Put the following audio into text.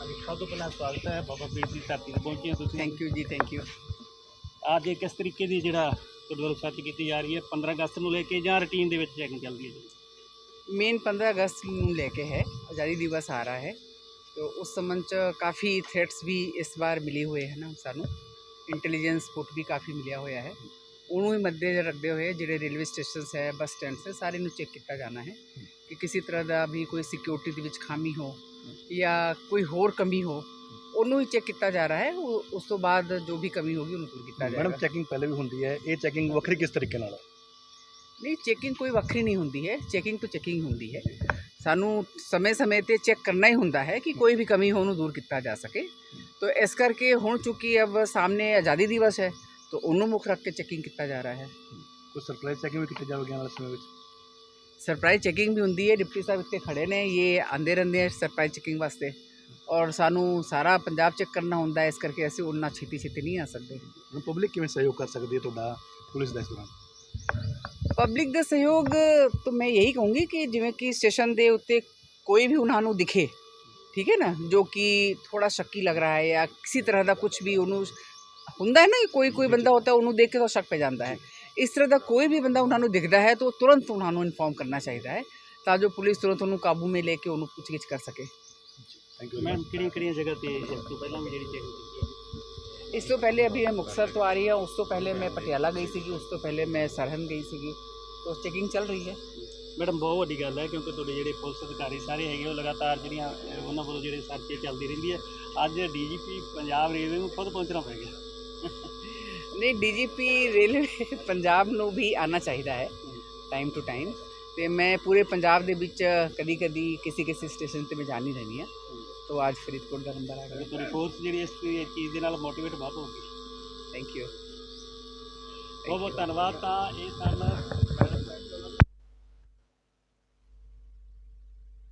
અને સૌ તો પહેલાં સ્વાગત ਹੈ ਬਾਬਾ ਪੀਰ ਦੀ ਧਰਤੀ ਤੇ ਪਹੁੰਚੇ ਹੋ ਤੁਸੀਂ thank you ji thank you ਅੱਜ ਇੱਕ ਇਸ ਤਰੀਕੇ ਦੀ ਜਿਹੜਾ ਕਦਵਲ ਸੱਚ ਕੀਤੀ ਜਾ ਰਹੀ ਹੈ 15 ਅਗਸਤ ਨੂੰ ਲੈ ਕੇ ਜਾਂ ਰੁਟੀਨ ਦੇ ਵਿੱਚ ਚੈਕਿੰਗ ਚੱਲ ਰਹੀ ਹੈ मेन पंद्रह अगस्त ले के है आज़ादी दिवस आ रहा है तो उस संबंध च काफ़ी थ्रेट्स भी इस बार मिले हुए हैं ना सानू इंटेलिजेंस रिपोर्ट भी काफ़ी मिलिया होया है ਉਹਨੂੰ ਹੀ ਮੱਦੇ ਰੱਖਦੇ ਹੋਏ ਜਿਹੜੇ ਰੇਲਵੇ ਸਟੇਸ਼ਨਸ ਹੈ ਬੱਸ ਸਟੈਂਡਸ ਹੈ ਸਾਰੇ ਨੂੰ ਚੈੱਕ ਕੀਤਾ ਜਾਣਾ ਹੈ ਕਿ ਕਿਸੇ ਤਰ੍ਹਾਂ ਦਾ ਵੀ ਕੋਈ ਸਿਕਿਉਰਿਟੀ ਦੇ ਵਿੱਚ ਖਾਮੀ ਹੋ ਜਾਂ ਕੋਈ ਹੋਰ ਕਮੀ ਹੋ ਉਹਨੂੰ ਹੀ ਚੈੱਕ ਕੀਤਾ ਜਾ ਰਿਹਾ ਹੈ। ਉਸ ਤੋਂ ਬਾਅਦ ਜੋ ਵੀ ਕਮੀ ਹੋਗੀ ਉਹਨੂੰ ਦੂਰ ਕੀਤਾ ਮੈਡਮ ਜਾਏਗਾ। ਚੈਕਿੰਗ ਪਹਿਲੇ ਵੀ ਹੁੰਦੀ ਹੈ। ਇਹ ਚੈਕਿੰਗ ਵੱਖਰੀ ਕਿਸ ਤਰੀਕੇ ਨਾਲ ਨਹੀਂ ਚੈਕਿੰਗ ਕੋਈ ਵੱਖਰੀ ਨਹੀਂ ਹੁੰਦੀ ਹੈ। ਚੈਕਿੰਗ ਤੋਂ ਚੈਕਿੰਗ ਹੁੰਦੀ ਹੈ। ਸਾਨੂੰ ਸਮੇਂ-ਸਮੇਂ ਤੇ ਚੈੱਕ ਕਰਨਾ ਹੀ ਹੁੰਦਾ ਹੈ ਕਿ ਕੋਈ ਵੀ ਕਮੀ ਹੋ ਉਹਨੂੰ ਦੂਰ ਕੀਤਾ ਜਾ ਸਕੇ। ਤੋ ਇਸ ਕਰਕੇ ਹੁਣ ਚੁੱਕੀ ਅਬ ਸਾਹਮਣੇ ਆਜ਼ਾਦੀ ਦਿਵਸ ਹੈ। ਤੋ ਉਹਨੂੰ ਮੁੱਖ ਰੱਖ ਕੇ ਚੈਕਿੰਗ ਕੀਤਾ ਜਾ ਰਿਹਾ ਹੈ। ਕੋਈ ਸਰਪ੍ਰਾਈਜ਼ ਚੈਕਿੰਗ ਵੀ ਕੀਤੀ ਜਾਵੇਗੀ ਵਾਲੇ ਸਮੇਂ ਵਿੱਚ? ਸਰਪ੍ਰਾਈਜ਼ ਚੈਕਿੰਗ ਵੀ ਹੁੰਦੀ ਹੈ ਡਿਪਟੀ ਸਾਹਿਬ ਇੱਥੇ ਖੜੇ ਨੇ ਇਹ ਆਂਦੇ ਰਹਿੰਦੇ ਆ ਸਰਪ੍ਰਾਈਜ਼ ਚੈਕਿੰਗ ਵਾਸਤੇ। ਔਰ ਸਾਨੂੰ ਸਾਰਾ ਪੰਜਾਬ ਚੈੱਕ ਕਰਨਾ ਹੁੰਦਾ ਇਸ ਕਰਕੇ ਅਸੀਂ ਉਹਨਾਂ ਛੇਤੀ ਛੇਤੀ ਨਹੀਂ ਆ ਸਕਦੇ। ਹੁਣ ਪਬਲਿਕ ਕਿਵੇਂ ਸਹਿਯੋਗ ਕਰ ਸਕਦੀ ਹੈ ਤੁਹਾਡਾ ਪੁਲਿਸ ਦਾ ਇਸ ਦੌਰਾਨ? ਪਬਲਿਕ ਦਾ ਸਹਿਯੋਗ ਤਾਂ ਮੈਂ ਇਹੀ ਕਹੂੰਗੀ ਕਿ ਜਿਵੇਂ ਕਿ ਸਟੇਸ਼ਨ ਦੇ ਉੱਤੇ ਕੋਈ ਵੀ ਉਹਨਾਂ ਨੂੰ ਦਿਖੇ ਠੀਕ ਹੈ ਨਾ? ਜੋ ਕਿ ਥੋੜਾ ਸ਼ੱਕੀ ਲੱਗ ਰਿਹਾ ਹੈ ਜਾਂ ਕਿਸੇ ਤਰ੍ਹਾਂ ਦਾ ਕੁਝ ਵੀ ਉਹਨੂੰ ਹੁੰਦਾ ਹੈ ਨਾ ਕਿ ਕੋਈ ਕੋਈ ਬੰਦਾ ਹੁੰਦਾ ਉਹਨੂੰ ਦੇਖ ਕੇ ਤਾਂ ਸ਼ੱਕ ਪੈ ਜਾਂਦਾ ਹੈ। ਇਸ ਤਰ੍ਹਾਂ ਦਾ ਕੋਈ ਵੀ ਬੰਦਾ ਉਹਨਾਂ ਨੂੰ ਦਿਖਦਾ ਹੈ ਤਾਂ ਤੁਰੰਤ ਉਹਨਾਂ ਨੂੰ ਇਨਫੋਰਮ ਕਰਨਾ ਚਾਹੀਦਾ ਹੈ ਤਾਂ ਜੋ ਪੁਲਿਸ ਤੁਰੰਤ ਉਹਨੂੰ ਕਾਬੂ ਮੇ ਲੈ ਕੇ ਉਹਨੂੰ ਪੁੱਛਗਿੱਛ ਕਰ ਸਕੇ। ਥੈਂਕ ਯੂ ਮੈਮ ਕਿਹੜੀਆਂ ਕਿਹੜੀਆਂ ਜਗ੍ਹਾ ਤੇ ਇਸ ਤੋਂ ਪਹਿਲਾਂ ਵੀ ਜਿਹੜੀ ਚੈਕਿੰਗ ਕੀਤੀ ਹੈ? ਇਸ ਤੋਂ ਪਹਿਲੇ ਅਭੀ ਮੈਂ ਮੁਕਤਸਰ ਤੋਂ ਆ ਰਹੀ ਹਾਂ ਉਸ ਤੋਂ ਪਹਿਲੇ ਮੈਂ ਪਟਿਆਲਾ ਗਈ ਸੀਗੀ ਉਸ ਤੋਂ ਪਹਿਲੇ ਮੈਂ ਸਰਹੰਦ ਗਈ ਸੀਗੀ ਤਾਂ ਚੈਕਿੰਗ ਚੱਲ ਰਹੀ ਹੈ। ਮੈਡਮ ਬਹੁਤ ਵੱਡੀ ਗੱਲ ਹੈ ਕਿਉਂਕਿ ਤੁਹਾਡੇ ਜਿਹੜੇ ਪੁਲਿਸ ਅਧਿਕਾਰੀ ਸਾਰੇ ਹੈਗੇ ਉਹ ਲਗਾਤਾਰ ਜਿਹੜੀਆਂ ਅਹ, ਉਹਨਾਂ ਵੱਲੋਂ ਜਿਹੜੇ ਸਰਚੇ ਚੱਲਦੀ ਰਹਿੰਦੀ ਹੈ। ਅੱਜ ਡੀਜੀਪੀ ਪੰਜਾਬ ਰੇਲਵੇ ਨੂੰ ਖੁਦ ਪਹੁੰਚਣਾ ਪੈ ਗਿਆ। ਨਹੀਂ ਡੀਜੀਪੀ ਰੇਲਵੇ ਪੰਜਾਬ ਨੂੰ ਵੀ ਆਉਣਾ ਚਾਹੀਦਾ ਹੈ ਟਾਈਮ ਟੂ ਟਾਈਮ ਤੇ ਮੈਂ ਪੂਰੇ ਪੰਜਾਬ ਦੇ ਵਿੱਚ ਕਦੀ ਕਦੀ ਕਿਸੇ ਕਿਸੇ ਸਟੇਸ਼ਨ ਤੇ ਮੈਂ ਜਾਣੀ ਰਹਿੰਦੀ ਹਾਂ। ਤਾਂ ਅੱਜ ਫਰੀਦਕੋਟ ਦਾ ਨੰਬਰ ਆ ਗਿਆ। ਤੁਹਾਡੀ ਫੋਰਸ ਜਿਹੜੀ ਇਸ ਚੀਜ਼ ਦੇ ਨਾਲ ਮੋਟੀਵੇਟ ਬਹੁਤ ਹੋਊਗੀ ਥੈਂਕ ਯੂ ਬਹੁਤ ਬਹੁਤ ਧੰਨਵਾਦ। ਤਾਂ ਇਹ ਸਨ